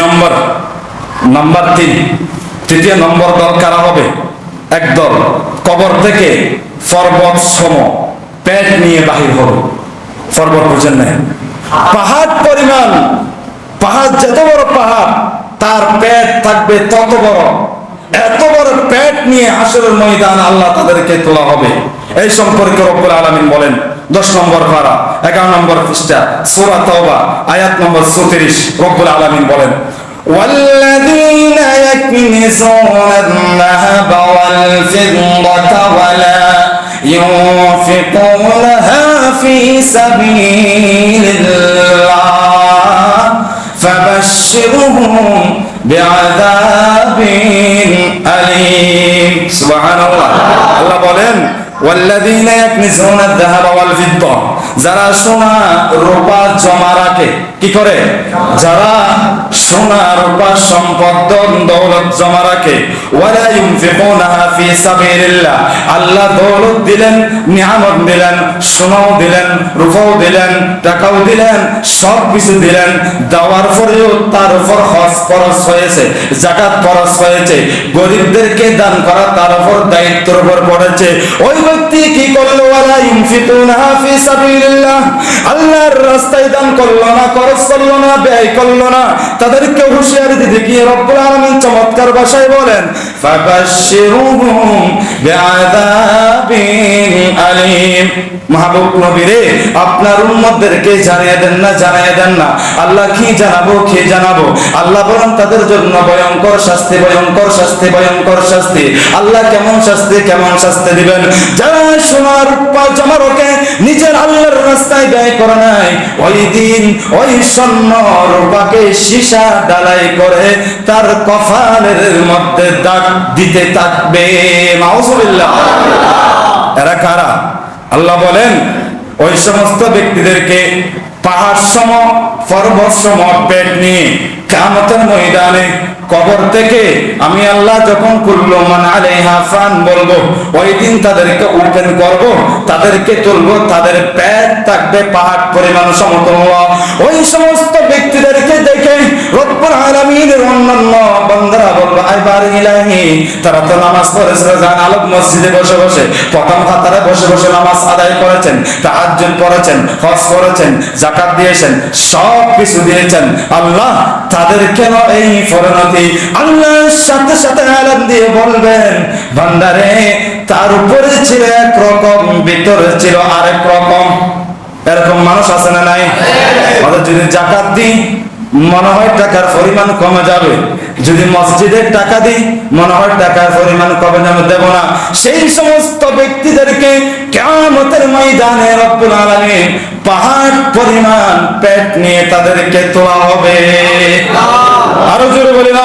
নম্বর, number তিন, তৃতীয় নম্বর দল কারা হবে। একদল কবর থেকে পর্বত সম পেট নিয়ে বাহির হবে পর্বত বুঝেন নাই? পাহাড় পরিমাণ, পাহাড় যত বড় পাহাড়, তার পেট থাকবে তত বড়। এত বড় পেট নিয়ে হাসরের ময়দান আল্লাহ তাদেরকে তোলা হবে। এই সম্পর্কে রব্বুল আলামিন বলেন দশ নম্বর পারা এগারো নম্বর পৃষ্ঠা সূরা তাওবা আয়াত নম্বর 34 রব্বুল আলামিন বলেন والذين يكنزون الذهب والفضة ولا ينفقونها في سبيل الله فبشرهم بعذاب أليم সুবহান আল্লাহ আল্লাহ বলেন والذين يكنزون الذهب والفضة. যারা সোনা রূপা জমা রাখে, কি করে? যারা সোনা রূপা সম্পদ দৌলত জমা রাখে, ওয়ালা ইউনফিকুনাহা ফি সাবিলিল্লাহ। আল্লাহ দৌলত দিলেন, নিয়ামত দিলেন, সোনাও দিলেন, রূপাও দিলেন, টাকাও দিলেন, সব কিছু দিলেন। দেওয়ার পরেও তার উপর হজ খরচ হয়েছে জাকাত খরচ হয়েছে, গরিবদেরকে দান করা তার উপর দায়িত্বের উপর পড়েছে। ওই ব্যক্তি কি করল? ওয়ালা ইউনফিকুনাহা ফি সাবিলিল্লাহ আল্লাহর রাস্তায় দান করল না, খরচ করল না, ব্যয় করল না। তাদেরকে হুঁশিয়ারি দিতে গিয়ে রব্বুল আলমিন চমৎকার বাসায় বলেন আল্লাহ কেমন শাস্তি কেমন শাস্তি দিবেন? যারা সোনার রূপা জমা রোকে নিজের আল্লাহর রাস্তায় ব্যয় করে নাই, ওই দিন ওই স্বর্ণ রূপাকে সীসা ডালাই করে তার কফালের মধ্যে দাগ দিতে থাকবে। এরা কারা? আল্লাহ বলেন, ওই সমস্ত ব্যক্তিদেরকে পাহাড় সম, পর্বত সম পেট নিয়ে কামতের ময়দানে কবর থেকে আমি আল্লাহ যখন কুল্লু মান আলাইহা ফান বলব, ওই দিন তাদেরকে ওপেন করব, তাদেরকে তুলবো, তাদের পেট থাকবে পাহাড় পরিমাণ সমতল। ওই সমস্ত ব্যক্তিদেরকে দেখে রব্বুল আলামিনের অন্যান্য তারা তো নামাজ পড়েছিল জান আলোক মসজিদে বসে বসে প্রথম কাতারে বসে বসে নামাজ আদায় করেছেন তাহাজ্জুদ পড়েছেন হজ করেছেন যাকাত দিয়েছেন সব কিছু দিয়েছেন। আল্লাহ তাদের কেন এই পরিণতি? আল্লাহর সাথে সাথে আলান দিয়ে বলবেন ভান্ডারে তার উপরে ছিল এক রকম ভিতরে ছিল আরেক রকম। এরকম মানুষ আছে না নাই? যদি জাকাত দিই মনে হয় টাকার পরিমাণ কমে যাবে। যদি মসজিদের টাকা দিই মনে হয় টাকার পরিমাণ কমে যাবে দেব না। সেই সমস্ত ব্যক্তিদেরকে কেমতের ময়দানে রব্বুল আলামিন পাহাড় পরিমাণ পেট নিয়ে তাদেরকে তোলা হবে। আরও জোরে বলি না